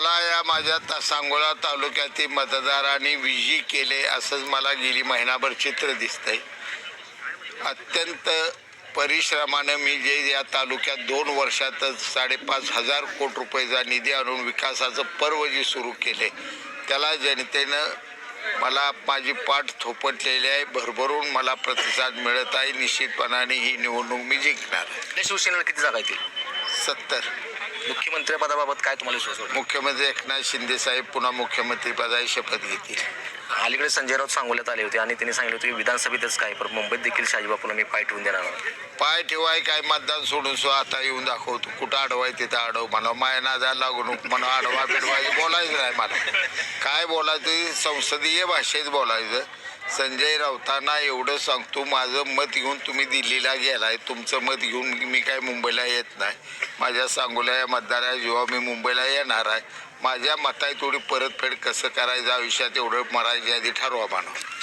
मला या माझ्या ता सांगोला तालुक्यातील मतदारांनी विजयी केले असंच मला गेली महिनाभर चित्र दिसतंय. अत्यंत परिश्रमानं मी जे या तालुक्यात दोन वर्षातच साडेपाच हजार कोटी रुपयाचा निधी आणून विकासाचं पर्व जे सुरू केले त्याला जनतेनं मला माझी पाठ थोपटलेली आहे. भरभरून मला प्रतिसाद मिळत आहे. निश्चितपणाने ही निवडणूक मी जिंकणार शिवसेनेला किती जागा येतील? सत्तर. मुख्यमंत्री पदाबाबत काय तुम्हाला विश्वास वाटतो? मुख्यमंत्री एकनाथ शिंदे साहेब पुन्हा मुख्यमंत्रीपदाची शपथ घेतील. अलीकडे संजय राऊत सांगोल्यात आले होते आणि त्यांनी सांगितलं होतं की विधानसभेतच काय पण मुंबईत देखील शाजीबापूला मी पाय ठेवून देणार नाही. पाय ठेवाय काय मतदान सोडून सो आता येऊन दाखवतो. कुठं अडवाय तिथं अडव म्हणा माया नादा लागू नको. म्हणा अडवा बिडवायचं बोलायचं नाही मला. काय बोलायचं? संसदीय भाषेत बोलायचं. संजय राऊतांना एवढं सांगतो माझं मत घेऊन तुम्ही दिल्लीला गेलाय. तुमचं मत घेऊन मी काय मुंबईला येत नाही. माझ्या सांगोला या मतदारा जेव्हा मी मुंबईला येणार आहे माझ्या मताय थोडी परतफेड कसं करायचं आयुष्यात एवढं मरायच्या आधी ठरवा म्हणा